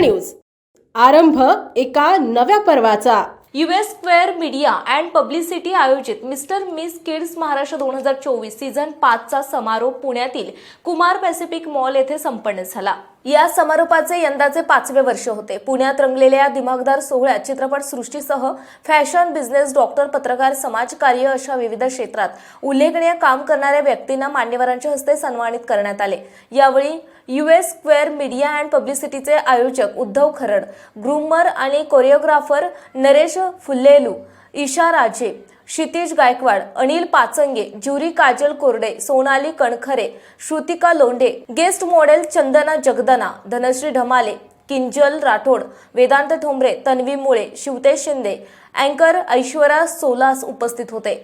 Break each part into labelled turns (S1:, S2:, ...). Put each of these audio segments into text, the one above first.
S1: News. आरंभ एका नव्या पर्वाचा.
S2: US square media and publicity आयोजित मिस्टर मिस किड्स महाराष्ट्र दोन हजार चोवीस सीझन पाचचा समारोप पुण्यातील कुमार पॅसिफिक मॉल येथे संपन्न झाला. या समारोपाचे यंदाचे पाचवे वर्ष होते. पुण्यात रंगलेल्या या दिमागदार सोहळ्यात चित्रपट सृष्टीसह फॅशन बिझनेस डॉक्टर पत्रकार समाजकार्य अशा विविध क्षेत्रात उल्लेखनीय काम करणाऱ्या व्यक्तींना मान्यवरांच्या हस्ते सन्मानित करण्यात आले. यावेळी युएस स्क्वेअर मीडिया अँड पब्लिसिटीचे आयोजक उद्धव खरड ग्रुमर आणि choreographer Naresh Phullelu Isha Raje Kshitij Gaikwad Anil Pachange jury Kajal Korde Sonali Kankhare Shrutika Londhe guest model Chandana Jagdana Dhanashree Dhamale Kinjal Rathod Vedant Thombre Tanvi Mule Shivtesh Shinde अँकर ऐश्वर्या सोलास उपस्थित होते.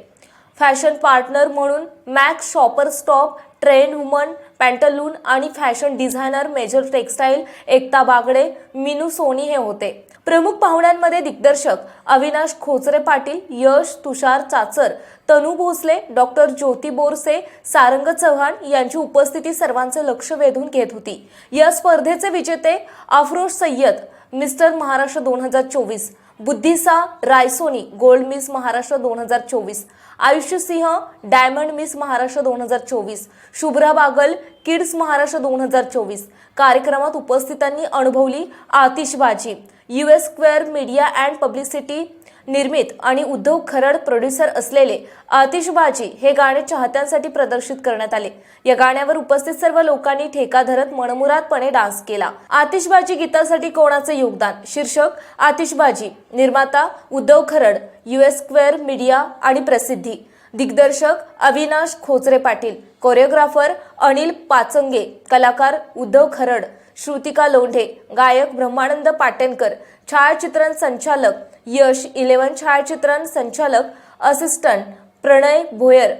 S2: Fashion partner म्हणून Max shopper stop trends woman pantaloon आणि fashion designer major textile Ekta Bagde Minu Soni हे होते. प्रमुख पाहुण्यांमध्ये दिग्दर्शक अविनाश खोचरे पाटील यश तुषार चाचर तनू भोसले डॉक्टर ज्योती बोरसे सारंग चव्हाण यांची उपस्थिती सर्वांचे लक्ष वेधून घेत होती. या स्पर्धेचे विजेते अफरोज सय्यद मिस्टर महाराष्ट्र दोन हजार चोवीस बुद्धिसा रायसोनी गोल्ड मिस महाराष्ट्र दोन हजार चोवीस आयुष्य सिंह डायमंड मिस महाराष्ट्र दोन हजार चोवीस शुभ्रा बागल किड्स महाराष्ट्र दोन हजार चोवीस. कार्यक्रमात उपस्थितांनी अनुभवली आतिषबाजी. S square media and publicity निर्मित आणि उद्धव खरड प्रोड्युसर असलेले आतिषबाजी हे गाणे चाहत्यांसाठी प्रदर्शित करण्यात आले. या गाण्यावर उपस्थित सर्व लोकांनी ठेका धरत मनमुरादपणे डान्स केला. आतिषबाजी गीतासाठी कोणाचे योगदान? शीर्षक आतिषबाजी निर्माता Uddhav Kharad US square media आणि प्रसिद्धी. दिग्दर्शक अविनाश खोचरे पाटील. कोरिओग्राफर अनिल पाचंगे. कलाकार उद्धव खरड. श्रुतिका लोंढे गायक ब्रह्मानंद पाटेनकर छायाचित्रण संचालक यश इलेवन छायाचित्रण संचालक assistant Pranay Bhoyar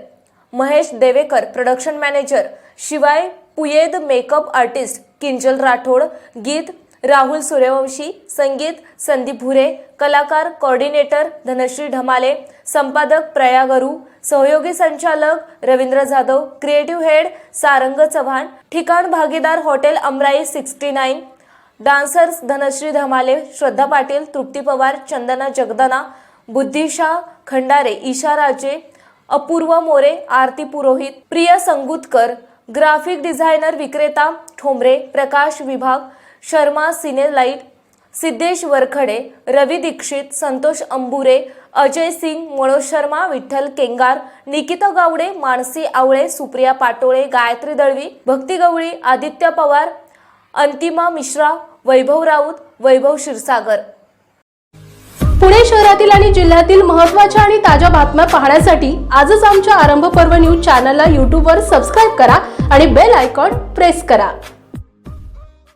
S2: Mahesh Devekar production manager Shivay Puyed makeup artist Kinjal Rathod गीत राहुल सूर्यवंशी संगीत संदीप भुरे कलाकार कोऑर्डिनेटर धनश्री ढमाले संपादक प्रयागरू सहयोगी संचालक रवींद्र जाधव क्रिएटिव्ह हेड सारंग चव्हाण ठिकाण भागीदार hotel Amrai sixty nine dancers Dhanashree Dhamale Shraddha Patil Trupti Pawar Chandana Jagdana Buddhisha Khandare Isha Raje Apurva More Aarti Purohit Priya Sangutkar graphic designer विक्रेता ठोंबरे प्रकाश विभाग शर्मा सिने लाइट सिद्धेश वरखडे रवी दीक्षित संतोष अंबुरे अजय सिंग मनोज शर्मा विठ्ठल केंगार निकिता गावडे मानसी आवळे सुप्रिया पाटोळे गायत्री दळवी भक्ती गवळी आदित्य पवार अंतिमा मिश्रा वैभव राऊत वैभव क्षीरसागर.
S1: पुणे शहरातील आणि जिल्ह्यातील महत्त्वाच्या आणि ताज्या बातम्या पाहण्यासाठी आजच आमच्या आरंभ पर्व न्यूज चॅनलला यूट्यूबवर सबस्क्राईब करा आणि बेल आयकॉन प्रेस करा.